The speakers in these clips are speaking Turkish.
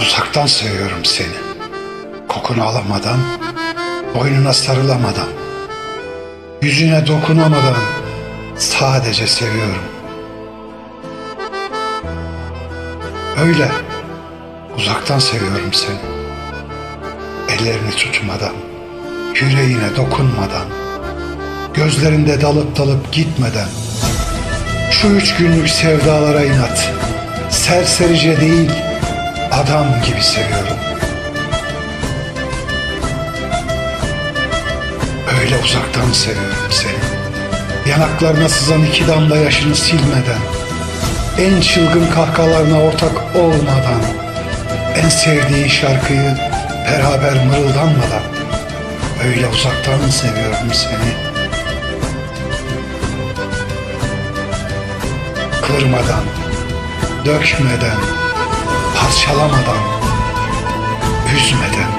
Uzaktan seviyorum seni. Kokunu alamadan, boynuna sarılamadan, yüzüne dokunamadan sadece seviyorum. Öyle uzaktan seviyorum seni. Ellerini tutmadan, yüreğine dokunmadan, gözlerinde dalıp dalıp gitmeden, şu üç günlük sevdalara inat, serserice değil, adam gibi seviyorum. Öyle uzaktan seviyorum seni. Yanaklarına sızan iki damla yaşını silmeden, en çılgın kahkahalarına ortak olmadan, en sevdiği şarkıyı beraber mırıldanmadan, öyle uzaktan seviyorum seni. Kırmadan, dökmeden, parçalamadan, üzmeden,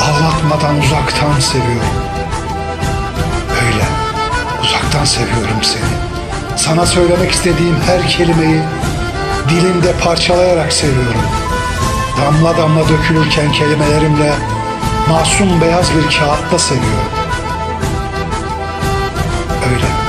ağlatmadan uzaktan seviyorum. Öyle uzaktan seviyorum seni. Sana söylemek istediğim her kelimeyi dilimde parçalayarak seviyorum. Damla damla dökülürken kelimelerimle masum beyaz bir kağıtta seviyorum. Öyle